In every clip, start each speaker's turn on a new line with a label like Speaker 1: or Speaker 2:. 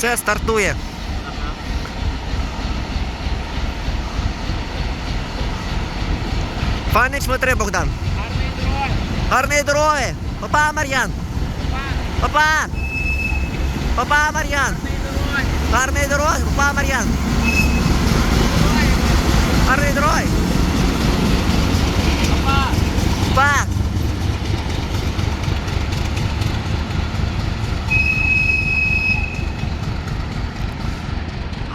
Speaker 1: Все, стартує. Файний чмотри, Богдан.
Speaker 2: Гарної дороги.
Speaker 1: Гарної дороги. Папа, Мар'ян.
Speaker 2: Папа.
Speaker 1: Папа, Мар'ян.
Speaker 2: Гарної дороги.
Speaker 1: папа, Мар'ян. Гарної дороги.
Speaker 2: Папа.
Speaker 1: Папа.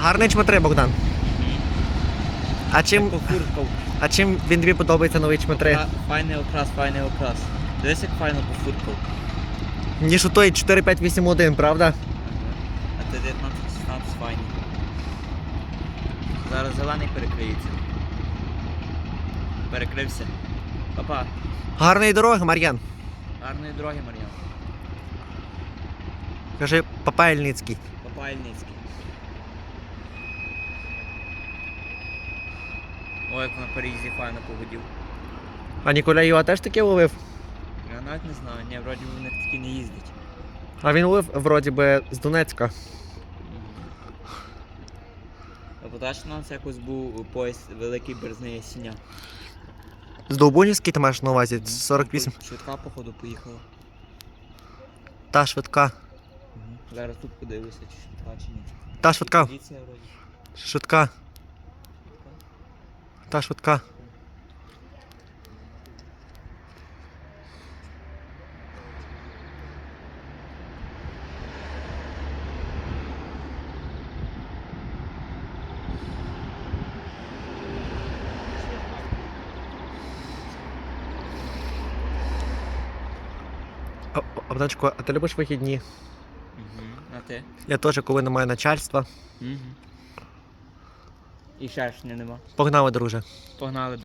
Speaker 1: Гарний чмотри, Богдан. А чим, а чим він тобі подобається новий чмотри?
Speaker 2: Файний окрас, файний окрас. Дивись, як файно пофуркав.
Speaker 1: Ніж у той 4581, правда?
Speaker 2: А ти 19-16 файний. Зараз зелений перекриється. Перекрився. Папа,
Speaker 1: Гарної дороги, Мар'ян.
Speaker 2: гарної дороги, Мар'ян.
Speaker 1: Кажи, папа Ільницький.
Speaker 2: Ой, як на переїзді файно погодів.
Speaker 1: А Ніколя його теж таки ловив?
Speaker 2: Я навіть не знаю, ні, вроді в них такі не їздять.
Speaker 1: А він ловив вроді би з Донецька.
Speaker 2: У нас якось був поїзд великий березний сіня.
Speaker 1: З Довбунівський ти маєш на увазі? 48.
Speaker 2: Швидка, походу, поїхала.
Speaker 1: Та швидка.
Speaker 2: Зараз тут подивлюся, чи швидка, чи ні.
Speaker 1: Та швидка. Швидка. Та швидка. А, а ти любиш вихідні?
Speaker 2: Угу. А ти?
Speaker 1: Я теж, коли немає начальства.
Speaker 2: Угу. І ще ж не нема.
Speaker 1: Погнали, друже.
Speaker 2: Погнали.